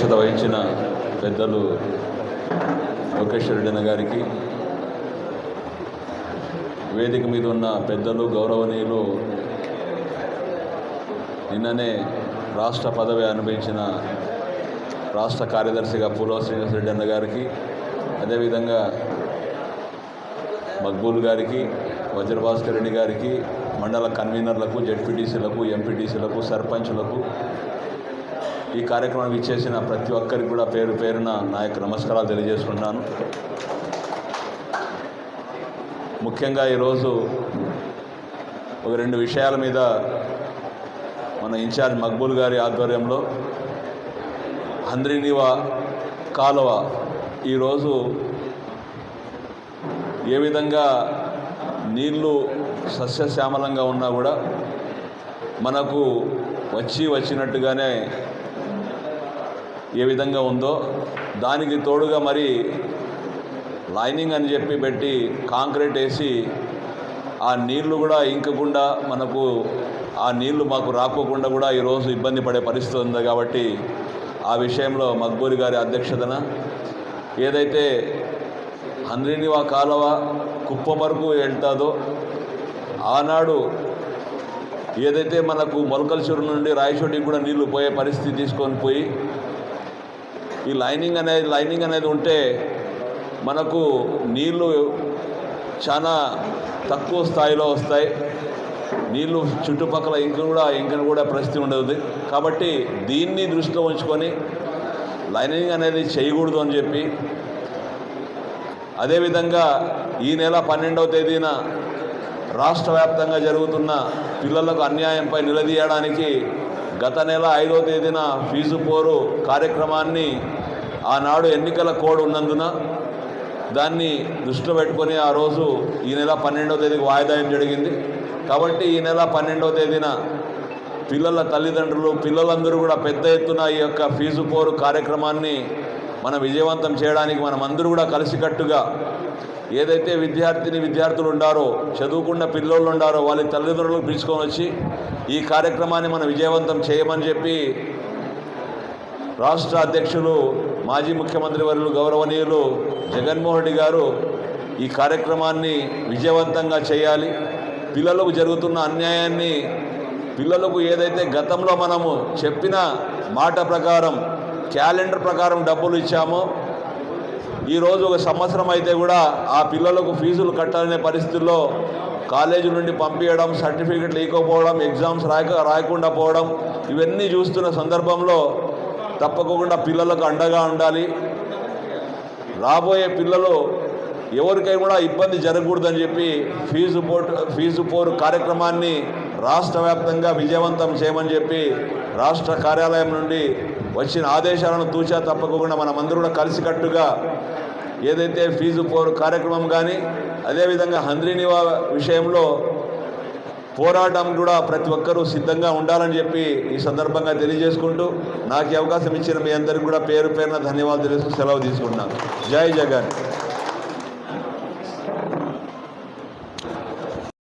వహించిన పెద్దలు లోకేశ్వర రెడ్డి అన్న గారికి వేదిక మీద ఉన్న పెద్దలు గౌరవనీయులు నిన్ననే రాష్ట్ర పదవి అనుభవించిన రాష్ట్ర కార్యదర్శిగా పూలవ శ్రీనివాస రెడ్డి అన్న గారికి అదేవిధంగా మక్బూల్ గారికి వజ్రభాస్కర్ రెడ్డి గారికి మండల కన్వీనర్లకు జడ్పీటీసీలకు ఎంపీటీసీలకు సర్పంచ్లకు ఈ కార్యక్రమం ఇచ్చేసిన ప్రతి ఒక్కరికి కూడా పేరు పేరున నా యొక్క నమస్కారాలు తెలియజేసుకుంటున్నాను. ముఖ్యంగా ఈరోజు ఒక రెండు విషయాల మీద మన ఇన్ఛార్జ్ మక్బూల్ గారి ఆధ్వర్యంలో హంద్రినివ కాలువ ఈరోజు ఏ విధంగా నీళ్ళు సస్యశ్యామలంగా ఉన్నా కూడా మనకు వచ్చి వచ్చినట్టుగానే ఏ విధంగా ఉందో దానికి తోడుగా మరి లైనింగ్ అని చెప్పి పెట్టి కాంక్రీట్ వేసి ఆ నీళ్ళు కూడా ఇంకకుండా మనకు ఆ నీళ్ళు మాకు రాకోకుండా కూడా ఈరోజు ఇబ్బంది పడే పరిస్థితి ఉంది కాబట్టి ఆ విషయంలో మక్బూరి గారి అధ్యక్షతన ఏదైతే హంద్రీనివా కాలువ కుప్పం వరకు వెళ్తాదో ఆనాడు ఏదైతే మనకు మొలకల చెరువు నుండి రాయచోటికి కూడా నీళ్ళు పోయే పరిస్థితి తీసుకొని పోయి ఈ లైనింగ్ అనేది లైనింగ్ అనేది ఉంటే మనకు నీళ్ళు చాలా తక్కువ స్థాయిలో వస్తాయి. నీళ్ళు చుట్టుపక్కల ఇంక కూడా ఇంకను కూడా పరిస్థితి ఉండదు. కాబట్టి దీన్ని దృష్టిలో ఉంచుకొని లైనింగ్ అనేది చేయకూడదు అని చెప్పి అదేవిధంగా ఈ నెల పన్నెండవ తేదీన రాష్ట్ర వ్యాప్తంగా జరుగుతున్న పిల్లలకు అన్యాయంపై నిలదీయడానికి గత నెల ఐదో తేదీన ఫీజు పోరు కార్యక్రమాన్ని ఆనాడు ఎన్నికల కోడ్ ఉన్నందున దాన్ని దృష్టిలో పెట్టుకొని ఆ రోజు ఈ నెల పన్నెండవ తేదీకి వాయిదాయం జరిగింది. కాబట్టి ఈ నెల పన్నెండవ తేదీన పిల్లల తల్లిదండ్రులు పిల్లలందరూ కూడా పెద్ద ఎత్తున ఈ యొక్క ఫీజు పోరు కార్యక్రమాన్ని మనం విజయవంతం చేయడానికి మనం అందరూ కూడా కలిసికట్టుగా ఏదైతే విద్యార్థిని విద్యార్థులు ఉండారో చదువుకున్న పిల్లోళ్ళు ఉండారో వాళ్ళ తల్లిదండ్రులకు పిలుచుకొని వచ్చి ఈ కార్యక్రమాన్ని మనం విజయవంతం చేయమని చెప్పి రాష్ట్ర అధ్యక్షులు మాజీ ముఖ్యమంత్రి వర్యులు గౌరవనీయులు జగన్మోహన్ రెడ్డి గారు ఈ కార్యక్రమాన్ని విజయవంతంగా చేయాలి. పిల్లలకు జరుగుతున్న అన్యాయాన్ని పిల్లలకు ఏదైతే గతంలో మనము చెప్పిన మాట ప్రకారం క్యాలెండర్ ప్రకారం డబ్బులు ఇచ్చాము. ఈరోజు ఒక సంవత్సరం అయితే కూడా ఆ పిల్లలకు ఫీజులు కట్టాలనే పరిస్థితుల్లో కాలేజీ నుండి పంపించడం సర్టిఫికెట్లు లేకపోవడం ఎగ్జామ్స్ రాయక రాయకుండా పోవడం ఇవన్నీ చూస్తున్న సందర్భంలో తప్పకుండా పిల్లలకు అండగా ఉండాలి. రాబోయే పిల్లలు ఎవరికై కూడా ఇబ్బంది జరగకూడదని చెప్పి ఫీజు పోటు ఫీజు పోరు కార్యక్రమాన్ని రాష్ట్ర వ్యాప్తంగా విజయవంతం చేయమని చెప్పి రాష్ట్ర కార్యాలయం నుండి వచ్చిన ఆదేశాలను తూచా తప్పకుండా మనమందరూ కూడా కలిసికట్టుగా ఏదైతే ఫీజు పోరు కార్యక్రమం కానీ అదేవిధంగా హంద్రీనివా విషయంలో పోరాటం కూడా ప్రతి ఒక్కరూ సిద్ధంగా ఉండాలని చెప్పి ఈ సందర్భంగా తెలియజేసుకుంటూ నాకు అవకాశం ఇచ్చిన మీ అందరికీ కూడా పేరు పేరున ధన్యవాదాలు తెలుస్తూ సెలవు తీసుకుంటున్నాను. జై జగన్.